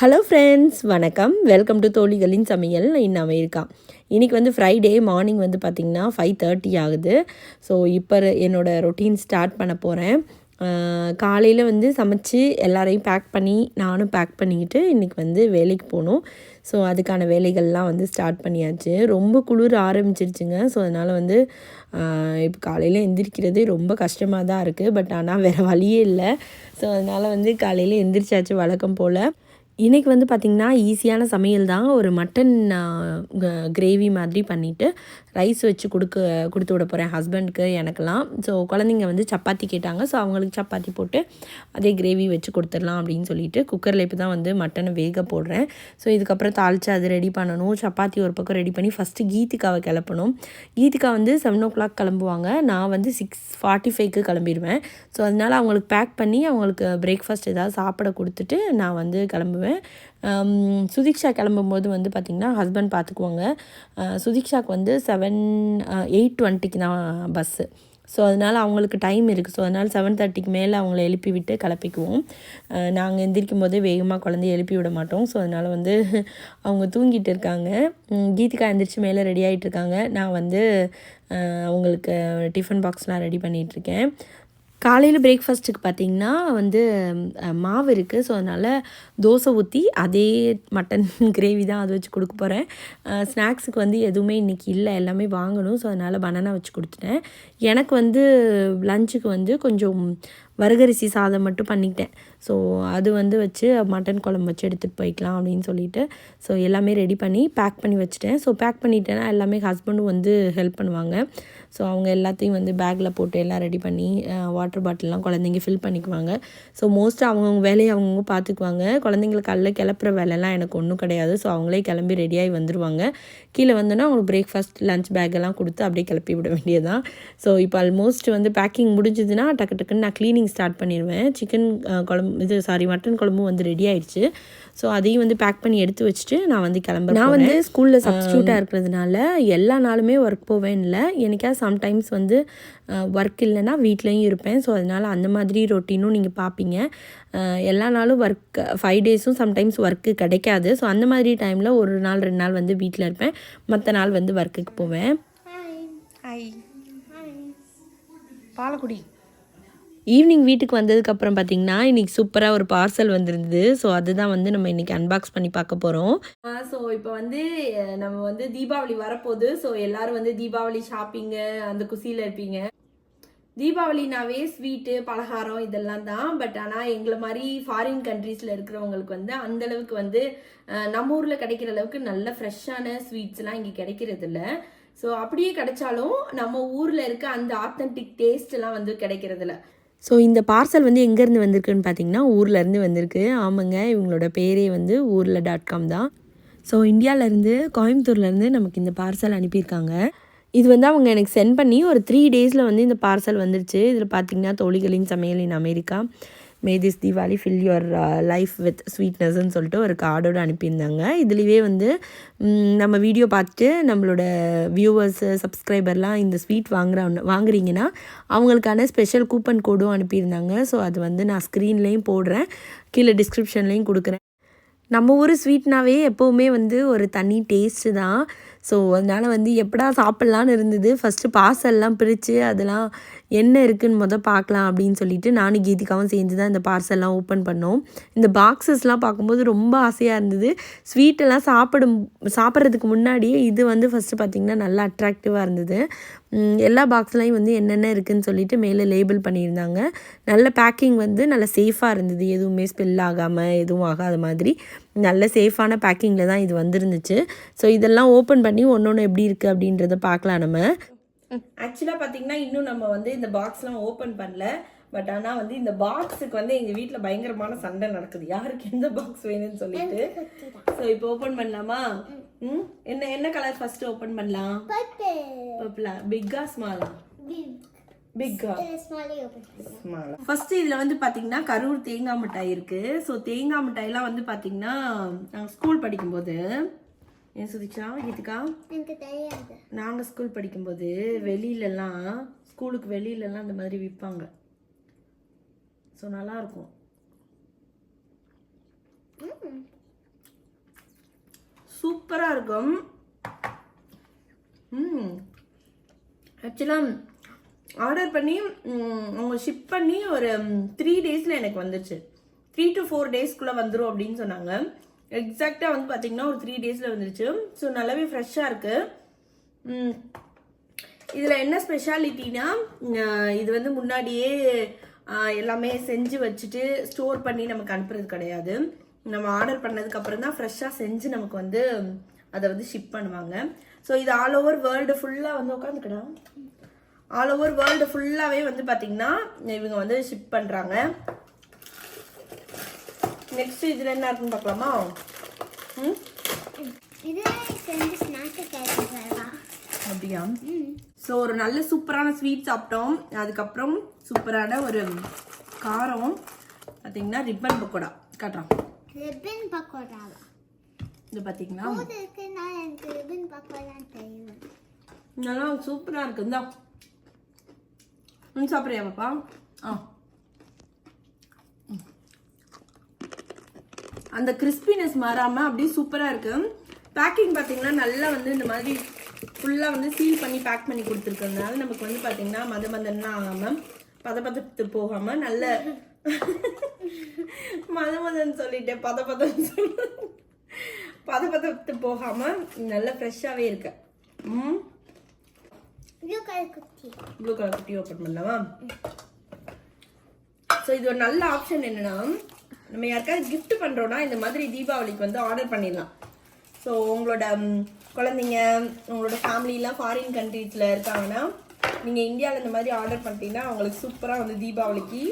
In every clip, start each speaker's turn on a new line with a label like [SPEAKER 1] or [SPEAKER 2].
[SPEAKER 1] Hello friends வணக்கம். Welcome to தோழிகளின் சமையல். இன் அமெரிக்கான் இன்றைக்கி வந்து ஃப்ரைடே மார்னிங் வந்து பார்த்திங்கன்னா ஃபைவ் தேர்ட்டி ஆகுது. ஸோ இப்போ என்னோடய ரொட்டீன் ஸ்டார்ட் பண்ண போகிறேன் காலையில் வந்து சமைச்சு எல்லாரையும் பேக் பண்ணி நானும் பேக் பண்ணிக்கிட்டு இன்றைக்கி வந்து வேலைக்கு போகணும். ஸோ அதுக்கான வேலைகள்லாம் வந்து ஸ்டார்ட் பண்ணியாச்சு. ரொம்ப குளிர் ஆரம்பிச்சிருச்சுங்க. ஸோ அதனால் வந்து இப்போ காலையில் எந்திரிக்கிறதே ரொம்ப கஷ்டமாக தான் இருக்குது பட் ஆனால் வேறு வழியே இல்லை. ஸோ அதனால் வந்து காலையில் எந்திரிச்சாச்சு வழக்கம் போல். இன்றைக்கி வந்து பார்த்திங்கன்னா ஈஸியான சமையல் தான் ஒரு மட்டன் கிரேவி மாதிரி பண்ணிவிட்டு ரைஸ் வச்சு கொடுக்க கொடுத்து விட போகிறேன் ஹஸ்பண்டுக்கு எனக்கெல்லாம். ஸோ குழந்தைங்க வந்து சப்பாத்தி கேட்டாங்க. ஸோ அவங்களுக்கு சப்பாத்தி போட்டு அதே கிரேவி வச்சு கொடுத்துடலாம் அப்படின்னு சொல்லிட்டு குக்கரில் இப்போ தான் வந்து மட்டனை வேக போடுறேன். ஸோ இதுக்கப்புறம் தாளித்து அது ரெடி பண்ணணும். சப்பாத்தி ஒரு பக்கம் ரெடி பண்ணி ஃபஸ்ட்டு கீதிக்காவை கிளப்பணும். கீதிகா வந்து செவன் ஓ கிளாக் கிளம்புவாங்க. நான் வந்து சிக்ஸ் ஃபார்ட்டி ஃபைவ்க்கு கிளம்பிடுவேன். ஸோ அதனால் அவங்களுக்கு பேக் பண்ணி அவங்களுக்கு பிரேக்ஃபாஸ்ட் ஏதாவது சாப்பிட கொடுத்துட்டு நான் வந்து கிளம்புவேன். சுதீக்ஷா கிளம்பும்போது வந்து பார்த்திங்கன்னா ஹஸ்பண்ட் பார்த்துக்குவாங்க சுதீக்ஷாவுக்கு வந்து செவன் எயிட் டுவெண்ட்டிக்கு தான் பஸ்ஸு ஸோ அதனால் அவங்களுக்கு டைம் இருக்குது ஸோ அதனால் செவன் தேர்ட்டிக்கு மேலே அவங்கள எழுப்பி விட்டு கிளப்பிக்குவோம். நாங்கள் எந்திரிக்கும் போதே வேகமாக குழந்தைய எழுப்பி விட மாட்டோம். ஸோ அதனால் வந்து அவங்க தூங்கிட்டு இருக்காங்க. கீதிகா எந்திரிச்சு மேலே ரெடி ஆகிட்டு இருக்காங்க. நான் வந்து அவங்களுக்கு டிஃபன் பாக்ஸ்லாம் ரெடி பண்ணிகிட்ருக்கேன் காலையில் பிரேக்ஃபாஸ்ட்டுக்கு பார்த்திங்கன்னா வந்து மாவு இருக்குது ஸோ அதனால் தோசை ஊற்றி அதே மட்டன் கிரேவி தான் அதை வச்சு கொடுக்க போகிறேன் ஸ்நாக்ஸுக்கு வந்து எதுவுமே இன்றைக்கி இல்லை. எல்லாமே வாங்கணும். ஸோ அதனால் பனானா வச்சு கொடுத்துட்டேன். எனக்கு வந்து லஞ்சுக்கு வந்து கொஞ்சம் வரகரிசி சாதம் மட்டும் பண்ணிக்கிட்டேன். ஸோ அது வந்து வச்சு மட்டன் குழம்பு வச்சு எடுத்துகிட்டு போய்க்கலாம் அப்படின்னு சொல்லிட்டு. ஸோ எல்லாமே ரெடி பண்ணி பேக் பண்ணி வச்சுட்டேன். ஸோ பேக் பண்ணிட்டேன்னா எல்லாமே ஹஸ்பண்டும் வந்து ஹெல்ப் பண்ணுவாங்க. ஸோ அவங்க எல்லாத்தையும் வந்து பேக்கில் போட்டு எல்லாம் ரெடி பண்ணி வாட்டர் பாட்டிலெலாம் குழந்தைங்க ஃபில் பண்ணிக்குவாங்க. ஸோ மோஸ்ட்டாக அவங்கவுங்க வேலையை அவங்கவுங்க பார்த்துக்குவாங்க குழந்தைங்களுக்கு காலைல கிளப்புற வேலைலாம் எனக்கு ஒன்றும் கிடையாது. ஸோ அவங்களே கிளம்பி ரெடியாகி வந்துடுவாங்க கீழே வந்தோன்னா அவங்களுக்கு பிரேக்ஃபாஸ்ட் லஞ்ச் பேக்கெல்லாம் கொடுத்து அப்படியே கிளப்பி விட வேண்டியதான் ஸோ இப்போ ஆல்மோஸ்ட் வந்து பேக்கிங் முடிஞ்சதுன்னா டக்கு டக்குன்னு நான் க்ளீனிங் ஸ்டார்ட் பண்ணிடுவேன் சிக்கன் குழம்பு இது சாரி மட்டன் குழம்பும் வந்து ரெடி ஆயிடுச்சு. ஸோ அதையும் வந்து பேக் பண்ணி எடுத்து வச்சுட்டு நான் வந்து கிளம்புறேன் நான் வந்து ஸ்கூலில் சப்ஸ்டியூட்டாக இருக்கிறதுனால எல்லா நாளுமே ஒர்க் போவேன் இல்லை. எனக்காவது சம்டைம்ஸ் வந்து ஒர்க் இல்லைன்னா வீட்லேயும் இருப்பேன். ஸோ அதனால் அந்த மாதிரி ரொட்டீனும் நீங்கள் பார்ப்பீங்க எல்லா நாளும் ஒர்க் ஃபைவ் டேஸும் சம்டைம்ஸ் ஒர்க்கு கிடைக்காது. ஸோ அந்த மாதிரி டைமில் ஒரு நாள் ரெண்டு நாள் வந்து வீட்டில் இருப்பேன். மற்ற நாள் வந்து ஒர்க்குக்கு போவேன். ஹாய் பாலக்குடி. ஈவினிங் வீட்டுக்கு வந்ததுக்கப்புறம் பார்த்தீங்கன்னா இன்றைக்கி சூப்பராக ஒரு பார்சல் வந்திருந்தது. ஸோ அதுதான் வந்து நம்ம இன்றைக்கி அன்பாக்ஸ் பண்ணி பார்க்க போகிறோம் ஸோ இப்போ வந்து நம்ம வந்து தீபாவளி வரப்போகுது. ஸோ எல்லோரும் வந்து தீபாவளி ஷாப்பிங்கு அந்த குசியில் இருப்பீங்க. தீபாவளினாவே ஸ்வீட்டு பலகாரம் இதெல்லாம் தான். பட் ஆனால் எங்களை மாதிரி ஃபாரின் கண்ட்ரீஸில் இருக்கிறவங்களுக்கு வந்து அந்தளவுக்கு வந்து நம்ம ஊரில் கிடைக்கிற அளவுக்கு நல்ல ஃப்ரெஷ்ஷான ஸ்வீட்ஸ்லாம் இங்கே கிடைக்கிறது இல்லை. ஸோ அப்படியே கிடைச்சாலும் நம்ம ஊரில் இருக்க அந்த ஆத்தன்டிக் டேஸ்ட்லாம் வந்து கிடைக்கிறதில்ல ஸோ இந்த பார்சல் வந்து எங்கேருந்து வந்திருக்குன்னு பார்த்தீங்கன்னா ஊர்லேருந்து வந்திருக்கு. ஆமாங்க இவங்களோட பேரே வந்து ஊரில் டாட் காம் தான். ஸோ இந்தியாவிலேருந்து கோயம்புத்தூர்லேருந்து நமக்கு இந்த பார்சல் அனுப்பியிருக்காங்க. இது வந்து அவங்க எனக்கு சென்ட் பண்ணி ஒரு த்ரீ டேஸில் வந்து இந்த பார்சல் வந்துருச்சு. இதில் பார்த்தீங்கன்னா தோழிகளின் சமையல் in America. May this Deepavali fill your life with ஸ்வீட்னஸ்ன்னு சொல்லிட்டு ஒரு கார்டோடு அனுப்பியிருந்தாங்க. இதுலேயே வந்து நம்ம வீடியோ பார்த்துட்டு நம்மளோட வியூவர்ஸு சப்ஸ்கிரைபர்லாம் இந்த ஸ்வீட் வாங்குற வாங்குறீங்கன்னா அவங்களுக்கான ஸ்பெஷல் கூப்பன் கோடும் அனுப்பியிருந்தாங்க. ஸோ அது வந்து நான் ஸ்க்ரீன்லேயும் போடுறேன். கீழே டிஸ்கிரிப்ஷன்லேயும் கொடுக்குறேன். நம்ம ஊர் ஸ்வீட்னாவே எப்போவுமே வந்து ஒரு தனி டேஸ்ட்டு தான். ஸோ அதனால் வந்து எப்படா சாப்பிட்லான்னு இருந்தது. ஃபஸ்ட்டு பார்சல்லாம் பிரித்து அதெல்லாம் என்ன இருக்குதுன்னு மொதல் பார்க்கலாம் அப்படின்னு சொல்லிட்டு நானும் கீதிகாவும் சேர்ந்து தான் இந்த பார்சல்லாம் ஓப்பன் பண்ணோம். இந்த பாக்ஸஸ்லாம் பார்க்கும்போது ரொம்ப ஆசையாக இருந்தது. ஸ்வீட்டெல்லாம் சாப்பிடும் சாப்பிட்றதுக்கு முன்னாடியே இது வந்து ஃபஸ்ட்டு பார்த்திங்கன்னா நல்லா அட்ராக்டிவாக இருந்தது. எல்லா பாக்ஸ்லையும் வந்து என்னென்ன இருக்குதுன்னு சொல்லிட்டு மேலே லேபிள் பண்ணியிருந்தாங்க. நல்ல பேக்கிங் வந்து நல்லா சேஃபாக இருந்தது. எதுவுமே ஸ்பெல் ஆகாமல் எதுவும் ஆகாத மாதிரி. நல்ல சேஃபான பேக்கிங்கில் தான் இது வந்துருந்துச்சு. ஸோ இதெல்லாம் ஓப்பன் பண்ணி ஒன்று ஒன்று எப்படி இருக்குது அப்படின்றத பார்க்கலாம் நம்ம. ஆக்சுவலாக பார்த்தீங்கன்னா இன்னும் நம்ம வந்து இந்த பாக்ஸ்லாம் ஓப்பன் பண்ணல. பட் ஆனால் வந்து இந்த பாக்ஸுக்கு வந்து எங்கள் வீட்டில் பயங்கரமான சண்டை நடக்குது. யாருக்கு எந்த பாக்ஸ் வேணும்னு சொல்லிட்டு. ஸோ இப்போ ஓப்பன் பண்ணலாமா? ம். என்ன என்ன கலர் ஃபர்ஸ்ட் ஓப்பன் பண்ணலாம்? பர்பிளா பிக்கா ஸ்மாலா பிக்கா ஸ்மாலா ஃபர்ஸ்ட் இதில் வந்து பார்த்தீங்கன்னா கரூர் தேங்காய் மிட்டாய் இருக்கு. ஸோ தேங்காய் மிட்டாய்லாம் வந்து பார்த்தீங்கன்னா நாங்கள் ஸ்கூல் படிக்கும்போது ஏன் சுதிச்சா கீதிகா நாங்கள் ஸ்கூல் படிக்கும்போது வெளியிலலாம் ஸ்கூலுக்கு வெளியிலலாம் அந்த மாதிரி விற்பாங்க ஸோ நல்லாயிருக்கும் சூப்பராக இருக்கும். ம். ஆக்சுவலாக ஆர்டர் பண்ணி அவங்க ஷிப் பண்ணி ஒரு த்ரீ டேஸில் எனக்கு வந்துருச்சு. த்ரீ டு ஃபோர் டேஸ்க்குள்ளே வந்துடும் அப்படின்னு சொன்னாங்க. எக்ஸாக்டாக வந்து பார்த்தீங்கன்னா ஒரு த்ரீ டேஸில் வந்துருச்சு. ஸோ நல்லாவே ஃப்ரெஷ்ஷாக இருக்குது இதில் என்ன ஸ்பெஷாலிட்டினா இது வந்து முன்னாடியே எல்லாமே செஞ்சு வச்சுட்டு ஸ்டோர் பண்ணி நமக்கு அனுப்புறது கிடையாது. நம்ம ஆர்டர் பண்ணதுக்கு அப்புறம் தான் ஃப்ரெஷ்ஷாக செஞ்சு நமக்கு வந்து அதை வந்து ஷிப் பண்ணுவாங்க. ஸோ இது ஆல் ஓவர் வேர்ல்டு ஃபுல்லாக வந்து உட்காந்துக்கடா ஆல் ஓவர் வேர்ல்டு ஃபுல்லாகவே வந்து பார்த்திங்கன்னா இவங்க வந்து ஷிப் பண்ணுறாங்க நெக்ஸ்ட் இதில் என்ன இருக்குன்னு பார்க்கலாமா? ம்? அப்படியா? ஸோ ஒரு நல்ல சூப்பரான ஸ்வீட் சாப்பிட்டோம். அதுக்கப்புறம் சூப்பரான ஒரு காரம். பார்த்தீங்கன்னா ரிப்பன் பக்கோடா. காட்டுறான்
[SPEAKER 2] ரிப்பன் பக்கோடாவா?
[SPEAKER 1] இது பார்த்தீங்கன்னா
[SPEAKER 2] எனக்கு ரிப்பன் பக்கோடா தெரியும்.
[SPEAKER 1] நல்லா சூப்பராக இருக்கு. இந்தா. ம் சாப்பிட்றியா பாப்பா? ஆ. அந்த கிறிஸ்பினஸ் மாறாமல் அப்படியே சூப்பராக இருக்கு. பேக்கிங் பார்த்தீங்கன்னா நல்லா வந்து இந்த மாதிரி ஃபுல்லாக வந்து சீல் பண்ணி பேக் பண்ணி கொடுத்துருக்கறதுனால நமக்கு வந்து பார்த்தீங்கன்னா மத மதன்னா ஆகாமல் பத பதத்து போகாமல் நல்ல மத மதன்னு சொல்லிட்டேன் பத சொல்ல பத பதத்து போகாமல் நல்ல ஃப்ரெஷ்ஷாகவே இருக்கு. ம்.
[SPEAKER 2] ப்ளூ கலர் குட்டி.
[SPEAKER 1] ப்ளூ கலர் குட்டி ஓப்பன் பண்ணலாமா? ஸோ இது ஒரு நல்ல ஆப்ஷன் என்னன்னா நம்ம யாருக்காவது gift பண்றோம்னா இந்த மாதிரி தீபாவளிக்கு வந்து ஆர்டர் பண்ணிடலாம். ஸோ உங்களோட குழந்தைங்க உங்களோட ஃபேமிலிலாம் ஃபாரின் கண்ட்ரீஸில் இருக்காங்கன்னா நீங்கள் இந்தியாவில் இந்த மாதிரி ஆர்டர் பண்ணிட்டீங்கன்னா அவங்களுக்கு சூப்பராக வந்து தீபாவளிக்கு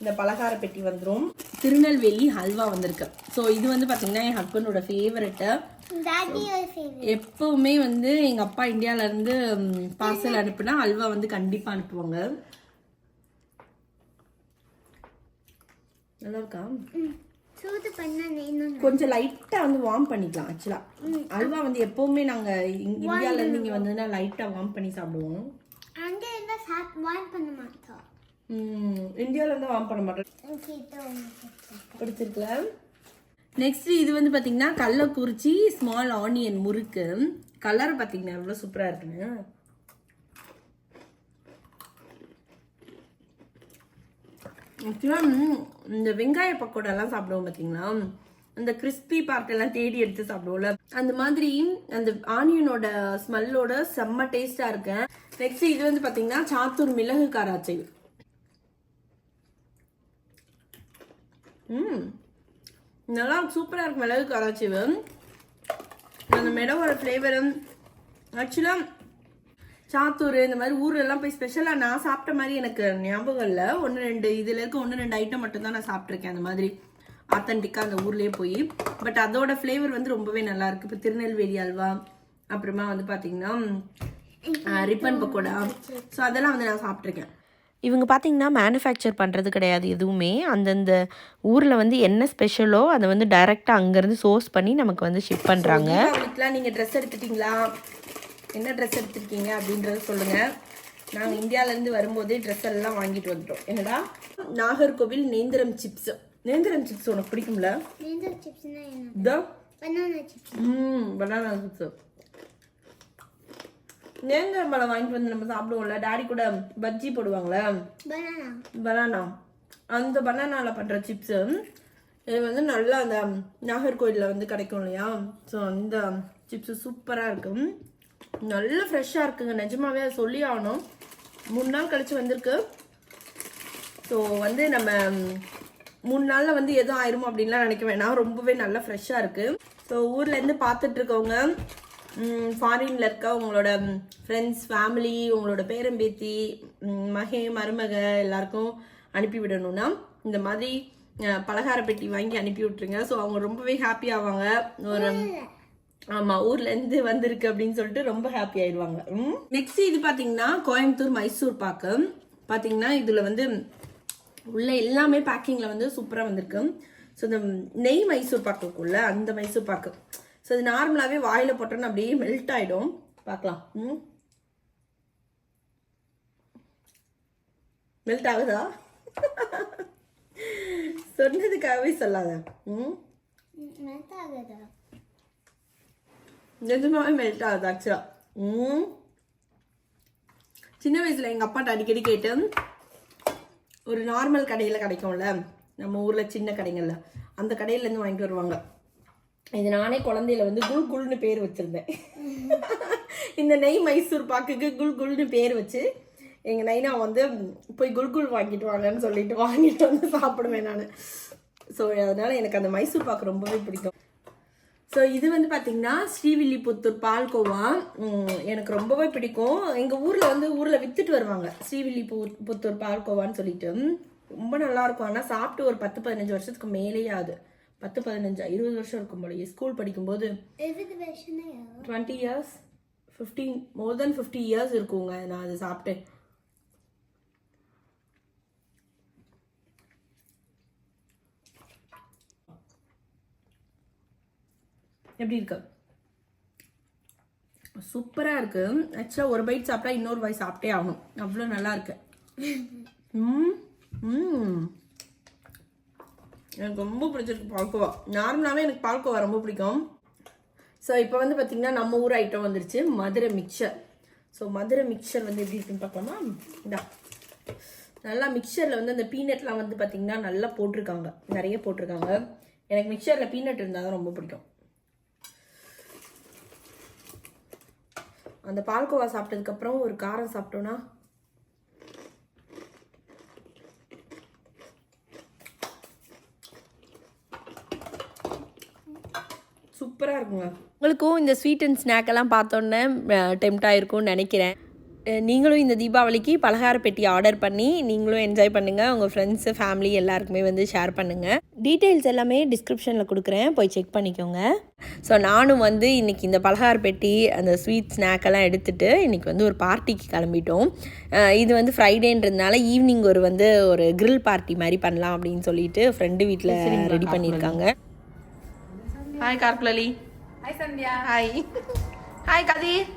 [SPEAKER 1] இந்த பலகார பெட்டி வந்துடும் திருநெல்வேலி ஹல்வா வந்திருக்கு. ஸோ இது வந்து பார்த்தீங்கன்னா என் ஹஸ்பண்டோட ஃபேவரெட்டு எப்பவுமே வந்து எங்க அப்பா இந்தியால இருந்து பார்சல் அனுப்புனா அல்வா வந்து கண்டிப்பா அனுப்புவாங்க. நல்லா இருக்கா
[SPEAKER 2] சூடு பண்ண
[SPEAKER 1] கொஞ்சம் லைட்டா வந்து வார்ம் பண்ணிக்கலாம் ஆக்சுவலா அல்வா வந்து எப்பவுமே நாங்க இங்க- இந்தியால இருந்து இங்க வந்ததுன்னா லைட்டா வார்ம் பண்ணி சாப்பிடுவோம்.
[SPEAKER 2] அங்கே இருந்தால் சாப் வான் பண்ண மாட்டோம்.
[SPEAKER 1] இருந்து வார்ம் பண்ண மாட்டோம். பிடிச்சிருக்கல? நெக்ஸ்ட் இது வந்து பாத்தீங்கன்னா Kallakurichi small onion murukku. Colour பாத்தீங்கன்னா எவ்வளவு சூப்பரா இருக்குன்னு. ஆக்சுவலாக இந்த வெங்காய பக்கோடாலாம் சாப்பிடுவோம் பார்த்தீங்களா அந்த கிறிஸ்பி பார்ட் எல்லாம் தேடி எடுத்து சாப்பிடுவோம்ல. அந்த மாதிரி அந்த ஆனியனோட ஸ்மெல்லோட செம்ம டேஸ்டாக இருக்கேன். நெக்ஸ்ட் இது வந்து பார்த்தீங்கன்னா சாத்தூர் மிளகு காராச்சை. ம். நல்லா சூப்பராக இருக்கும் மிளகு காராச்சிவு அந்த மிளகோட ஃப்ளேவரும் ஆக்சுவலாக சாத்தூர் இந்த மாதிரி ஊர்ல எல்லாம் போய் ஸ்பெஷலாக நான் சாப்பிட்ட மாதிரி எனக்கு ஞாபகம் இல்லை. ஒன்று ரெண்டு இதில் இருக்க ஒன்று ரெண்டு ஐட்டம் மட்டும்தான் நான் சாப்பிட்ருக்கேன் அந்த மாதிரி ஆத்தன்டிக்காக அந்த ஊர்லேயே போய். பட் அதோட ஃப்ளேவர் வந்து ரொம்பவே நல்லா இருக்கு. இப்போ திருநெல்வேலி அல்வா அப்புறமா வந்து பார்த்தீங்கன்னா ரிப்பன் பக்கோடா. ஸோ அதெல்லாம் வந்து நான் சாப்பிட்ருக்கேன்
[SPEAKER 3] இவங்க பார்த்தீங்கன்னா மேனுஃபேக்சர் பண்ணுறது கிடையாது எதுவுமே. அந்தந்த ஊரில் வந்து என்ன ஸ்பெஷலோ அதை வந்து டைரெக்டாக அங்கேருந்து சோர்ஸ் பண்ணி நமக்கு வந்து ஷிப் பண்ணுறாங்க
[SPEAKER 1] தீபாவளிக்குலாம் நீங்க ட்ரெஸ் எடுத்துட்டீங்களா? என்ன ட்ரெஸ் எடுத்திருக்கீங்க அப்படின்றத சொல்லுங்க. நாங்க இந்தியால இருந்து வரும்போதே ட்ரெஸ் எல்லாம் வாங்கிட்டு வந்துட்டோம். என்னடா? நாகர்கோவில் நேந்திரம் சிப்ஸ் நேந்திரம் சிப்ஸ் உனக்கு பிடிக்கும்ல?
[SPEAKER 2] நேந்தர் சிப்ஸ்னா என்ன? பனானா சிப்ஸ்
[SPEAKER 1] ம் பனானா சிப்ஸ் நேந்திரம் பழம் வாங்கிட்டு வந்து நம்ம சாப்பிடுவோம்ல. டாடி கூட பஜ்ஜி போடுவாங்களே
[SPEAKER 2] பனானா
[SPEAKER 1] பனானா அந்த பனானால பண்ற சிப்ஸ் இது வந்து நல்லா அந்த நாகர்கோயிலில் வந்து கிடைக்கும் இல்லையா? ஸோ அந்த சிப்ஸ் சூப்பராக இருக்கும். நல்ல ஃப்ரெஷ்ஷாக இருக்குங்க. நிஜமாவே அதை சொல்லி ஆகணும். மூணு நாள் கழிச்சு வந்திருக்கு. ஸோ வந்து நம்ம மூணு நாளில் வந்து எதுவும் ஆயிருமோ அப்படின்லாம் நினைக்க வேணாம். ரொம்பவே நல்லா ஃப்ரெஷ்ஷாக இருக்குது ஸோ ஊர்லேருந்து பார்த்துட்டு இருக்கவங்க ஃபாரினில் இருக்க உங்களோட ஃப்ரெண்ட்ஸ் ஃபேமிலி உங்களோட பேரம்பேத்தி மகே மருமக எல்லாருக்கும் அனுப்பி விடணும்னா இந்த மாதிரி பலகார பெட்டி வாங்கி அனுப்பி விட்டுருங்க. ஸோ அவங்க ரொம்பவே ஹாப்பி ஆவாங்க. ஒரு ஆமா ஊர்ல இருந்து வந்திருக்கு அப்படின்னு சொல்லிட்டு ரொம்ப ஹாப்பி ஆயிடுவாங்க. நெக்ஸ்ட் இது பாத்தீங்கன்னா கோயம்புத்தூர் மைசூர் பாக்கு பாத்தீங்கன்னா இதுல வந்து உள்ள எல்லாமே பேக்கிங்ல வந்து சூப்பரா வந்திருக்கு. ஸோ இந்த நெய் மைசூர் பாக்கு அந்த மைசூர் பாக்கு ஸோ இது நார்மலாவே வாயில போட்டோன்னு அப்படியே மெல்ட் ஆயிடும். பார்க்கலாம். ம்? மெல்ட் ஆகுதா? சொன்னதுக்காகவே சொல்லாத. ம்?
[SPEAKER 2] மெத்தாகுதா நிஜமாவே மெல்ட் ஆகுது ஆக்சுவலாக சின்ன வயசில் எங்கள் அப்பாட்ட அடிக்கடி கேட்டு ஒரு நார்மல் கடையில் கிடைக்கும்ல நம்ம ஊரில் சின்ன கடைங்களில் அந்த கடையிலேருந்து வாங்கிட்டு வருவாங்க இது நானே குழந்தையில வந்து குல் குல்னு பேர் வச்சுருந்தேன் இந்த நெய் மைசூர் பாக்குக்கு குல் குல்னு பேர் வச்சு எங்கள் நைனா வந்து போய் குல்குல் வாங்கிட்டு வாங்கன்னு சொல்லிட்டு வாங்கிட்டு வந்து சாப்பிடுவேன் நான் ஸோ அதனால் எனக்கு அந்த மைசூர் பாக்கு ரொம்பவே பிடிக்கும் ஸோ இது வந்து பார்த்தீங்கன்னா ஸ்ரீவில்லிபுத்தூர் பால்கோவா எனக்கு ரொம்பவே பிடிக்கும். எங்கள் ஊரில் வந்து ஊரில் வித்துட்டு வருவாங்க. ஸ்ரீவில்லிபு புத்தூர் பால்கோவான்னு சொல்லிட்டு. ரொம்ப நல்லா இருக்கும். ஆனால் சாப்பிட்டு ஒரு பத்து பதினஞ்சு வருஷத்துக்கு மேலேயே ஆகுது. பத்து பதினஞ்சா இருபது வருஷம் இருக்கும் போலயே. ஸ்கூல் படிக்கும்போது? Twenty years fifteen more then fifty years இருக்குங்க. நான் அதை சாப்பிட்டேன். எப்படி இருக்கு? சூப்பராக இருக்கு. ஆக்சுவலாக ஒரு பைட் சாப்பிட்டா இன்னொரு பைட் சாப்பிட்டே ஆகணும். அவ்வளோ நல்லா இருக்கு. ம் எனக்கு ரொம்ப பிடிச்சிருக்கு பால்கோவா. நார்மலாகவே எனக்கு பால்கோவா ரொம்ப பிடிக்கும். ஸோ இப்போ வந்து பார்த்திங்கன்னா நம்ம ஊர் ஐட்டம் வந்துருச்சு. Madurai mixture so Madurai mixture வந்து எப்படி இருக்குன்னு பார்க்கலாமா இந்தா. நல்லா மிக்சரில் வந்து அந்த பீனட்லாம் வந்து பார்த்திங்கன்னா நல்லா போட்டிருக்காங்க. நிறைய போட்டிருக்காங்க. எனக்கு மிக்சரில் பீனட் இருந்தால் தான் ரொம்ப பிடிக்கும். அந்த பால்கோவா சாப்பிட்டதுக்கப்புறம் ஒரு காரம் சாப்பிட்டோன்னா சூப்பராக இருக்குங்க.
[SPEAKER 1] உங்களுக்கும் இந்த ஸ்வீட் அண்ட் ஸ்நாக் எல்லாம் பார்த்தோன்னே டெம்ட் ஆயிருக்கும்னு நினைக்கிறேன். நீங்களும் இந்த தீபாவளிக்கு பலகார பெட்டி ஆர்டர் பண்ணி நீங்களும் என்ஜாய் பண்ணுங்கள் உங்கள் ஃப்ரெண்ட்ஸு ஃபேமிலி எல்லாருக்குமே வந்து ஷேர் பண்ணுங்கள் டீட்டெயில்ஸ் எல்லாமே டிஸ்கிரிப்ஷனில் கொடுக்குறேன். போய் செக் பண்ணிக்கோங்க. ஸோ நானும் வந்து இன்றைக்கி இந்த பலகார பெட்டி அந்த ஸ்வீட் ஸ்நாக் எல்லாம் எடுத்துகிட்டு இன்றைக்கி வந்து ஒரு பார்ட்டிக்கு கிளம்பிட்டோம். இது வந்து ஃப்ரைடேன்றதுனால ஈவினிங் ஒரு வந்து ஒரு grill பார்ட்டி மாதிரி பண்ணலாம் அப்படின்னு சொல்லிட்டு ஃப்ரெண்டு வீட்டில் ரெடி பண்ணியிருக்காங்க. Hi Karkuzhali
[SPEAKER 4] hi Sandhya.
[SPEAKER 1] Hi hi Kathir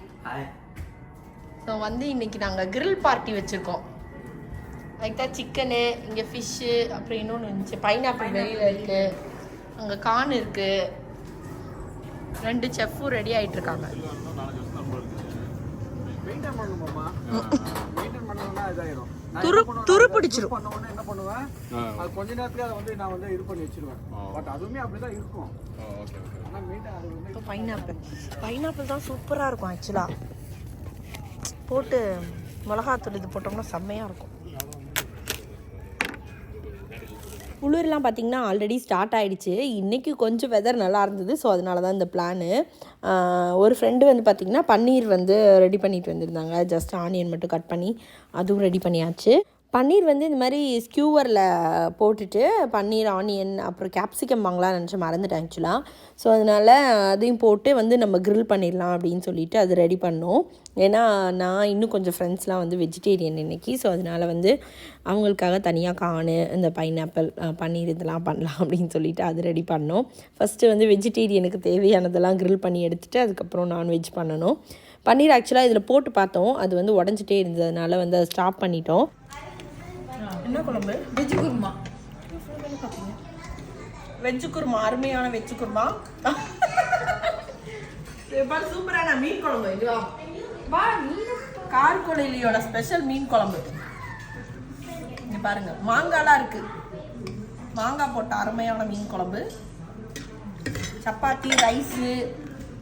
[SPEAKER 1] so வந்து இன்னைக்கு நாங்கள் grill பார்ட்டி வச்சுருக்கோம். லைக் தான் சிக்கனு இங்கே ஃபிஷ்ஷு அப்புறம் இன்னொன்று இருந்துச்சு பைனாப்பிள் வெளியில் இருக்குது அங்கே கான் இருக்குது ரெண்டு செஃப்பும் ரெடி ஆயிட்டு இருக்காங்க. துரு துரு பிடிச்சிரும்
[SPEAKER 5] என்ன பண்ணுவேன்? அது கொஞ்ச நேரத்துல அதை வந்து நான் வந்து இது பண்ணி வச்சிருவேன். பட் அதுவுமே அப்படிதான் இருக்கும்.
[SPEAKER 1] பைனாப்பிள் பைனாப்பிள் தான். சூப்பராக இருக்கும் ஆக்சுவலாக போட்டு மிளகாத்தூள் இது போட்டோம்னா செம்மையாக இருக்கும். குளிர்லாம் பார்த்திங்கன்னா ஆல்ரெடி ஸ்டார்ட் ஆகிடுச்சு இன்றைக்கி கொஞ்சம் வெதர் நல்லா இருந்தது ஸோ அதனால தான் இந்த பிளானு ஒரு ஃப்ரெண்டு வந்து பார்த்திங்கன்னா பன்னீர் வந்து ரெடி பண்ணிட்டு வந்திருந்தாங்க. ஜஸ்ட் ஆனியன் மட்டும் கட் பண்ணி அதுவும் ரெடி பண்ணியாச்சு. பன்னீர் வந்து இந்த மாதிரி ஸ்கியூவரில் போட்டுட்டு பன்னீர் ஆனியன் அப்புறம் கேப்சிகம் வாங்கலாம் நினச்சி மறந்துட்டேன் ஆக்சுவலாக ஸோ அதனால் அதையும் போட்டு வந்து நம்ம க்ரில் பண்ணிடலாம் அப்படின்னு சொல்லிட்டு அது ரெடி பண்ணோம். ஏன்னா நான் இன்னும் கொஞ்சம் ஃப்ரெண்ட்ஸ்லாம் வந்து வெஜிடேரியன் இன்னைக்கு. ஸோ அதனால் வந்து அவங்களுக்காக தனியாக காணு இந்த பைனாப்பிள் பன்னீர் இதெல்லாம் பண்ணலாம் அப்படின்னு சொல்லிட்டு அது ரெடி பண்ணோம். ஃபஸ்ட்டு வந்து வெஜிடேரியனுக்கு தேவையானதெல்லாம் க்ரில் பண்ணி எடுத்துகிட்டு அதுக்கப்புறம் நான்வெஜ் பண்ணணும். பன்னீர் ஆக்சுவலாக இதில் போட்டு பார்த்தோம். அது வந்து உடஞ்சிட்டே இருந்ததுனால வந்து அதை ஸ்டாப் பண்ணிட்டோம்.
[SPEAKER 2] என்ன குழம்பு?
[SPEAKER 4] வெஜ் குருமா.
[SPEAKER 2] வெஜ்ஜு குருமா அருமையான வெஜ்ஜு குருமா. சூப்பரான மீன் குழம்பு. இதுவா
[SPEAKER 4] வா. நீ
[SPEAKER 2] கார்கோலிலியோட ஸ்பெஷல் மீன் குழம்பு. இங்க பாருங்க மாங்காலாம் இருக்கு. மாங்காய் போட்ட அருமையான மீன் குழம்பு. சப்பாத்தி ரைஸு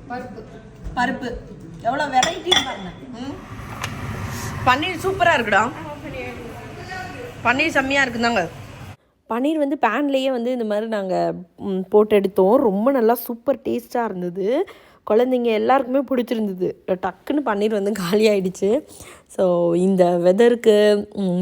[SPEAKER 4] பருப்பு.
[SPEAKER 2] பருப்பு. எவ்வளோ வெரைட்டி பாருங்க. ம். பன்னீர் சூப்பராக இருக்குடா. பன்னீர் செம்மையாக இருக்குதாங்க.
[SPEAKER 1] பன்னீர் வந்து பேன்லேயே வந்து இந்த மாதிரி நாங்கள் போட்டு எடுத்தோம் ரொம்ப நல்லா சூப்பர் டேஸ்ட்டாக இருந்தது. குழந்தைங்க எல்லாருக்குமே பிடிச்சிருந்தது. டக்குன்னு பன்னீர் வந்து காலி ஸோ இந்த வெதருக்கு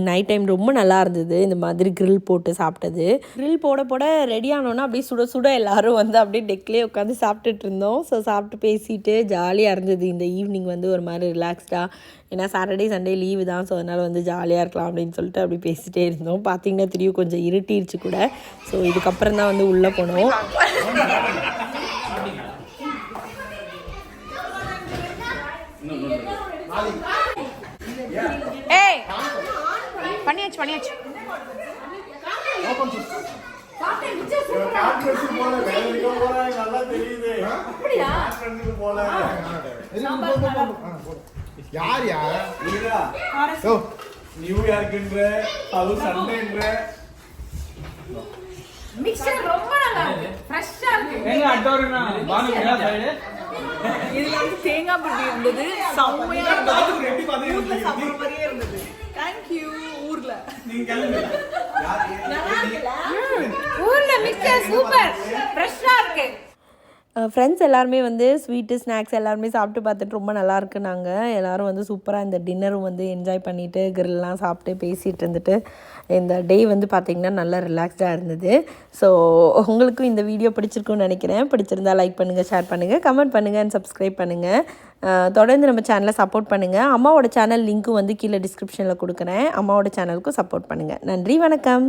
[SPEAKER 1] நைட் டைம் ரொம்ப நல்லா இருந்தது. இந்த மாதிரி கிரில் போட்டு சாப்பிட்டது. கிரில் போட போட ரெடி ஆனோன்னா அப்படியே சுட சுட எல்லாரும் வந்து அப்படியே டெக்லேயே உட்காந்து சாப்பிட்டுட்டு இருந்தோம். ஸோ சாப்பிட்டு பேசிட்டு ஜாலியாக இருந்தது. இந்த ஈவினிங் வந்து ஒரு மாதிரி ரிலாக்ஸ்டாக ஏன்னா சாட்டர்டே சண்டே லீவு தான். ஸோ அதனால் வந்து ஜாலியாக இருக்கலாம் அப்படின்னு சொல்லிட்டு அப்படி பேசிகிட்டே இருந்தோம். பார்த்தீங்கன்னா திரும்பி கொஞ்சம் இருட்டிருச்சு கூட. ஸோ இதுக்கப்புறம் தான் வந்து உள்ளே போனோம்.
[SPEAKER 4] பண்ணியாச்சு பண்ணியாச்சு.
[SPEAKER 5] நல்லா தெரியுது. யார் யார்
[SPEAKER 6] நியூயார்க்குன்ற அதுவும் சண்டேன்ற.
[SPEAKER 4] மிக்சர் ரொம்ப நல்லா இருக்கு. ஃப்ரெஷ்ஷா இருக்கு.
[SPEAKER 6] எங்க அட்டோருனா பானு மேல சைடு
[SPEAKER 7] இதுல வந்து தேங்காய் பருப்பி இருந்தது. செம்மையா இருந்தது. ஊர்ல சாப்பிடுற மாதிரியே இருந்தது. தேங்க்யூ
[SPEAKER 4] ஊர்ல மிக்சர் சூப்பர். ஃப்ரெஷ்ஷா இருக்கு.
[SPEAKER 1] ஃப்ரெண்ட்ஸ் எல்லாருமே வந்து ஸ்வீட்டு ஸ்நாக்ஸ் எல்லாருமே சாப்பிட்டு பார்த்துட்டு ரொம்ப நல்லா இருக்குனாங்க. எல்லாரும் வந்து சூப்பராக இந்த டின்னரும் வந்து என்ஜாய் பண்ணிவிட்டு கிரில்லாம் சாப்பிட்டு பேசிகிட்டு இருந்துட்டு இந்த டே வந்து பார்த்திங்கன்னா நல்லா ரிலாக்ஸ்டாக இருந்தது. ஸோ உங்களுக்கும் இந்த வீடியோ பிடிச்சிருக்குன்னு நினைக்கிறேன். பிடிச்சிருந்தா லைக் பண்ணுங்கள் ஷேர் பண்ணுங்கள் கமெண்ட் பண்ணுங்கள் அண்ட் சப்ஸ்கிரைப் பண்ணுங்கள் தொடர்ந்து நம்ம சேனலை சப்போர்ட் பண்ணுங்கள் அம்மாவோட சேனல் லிங்க்கும் வந்து கீழே டிஸ்கிரிப்ஷனில் கொடுக்குறேன். அம்மாவோட சேனலுக்கும் சப்போர்ட் பண்ணுங்கள் நன்றி வணக்கம்.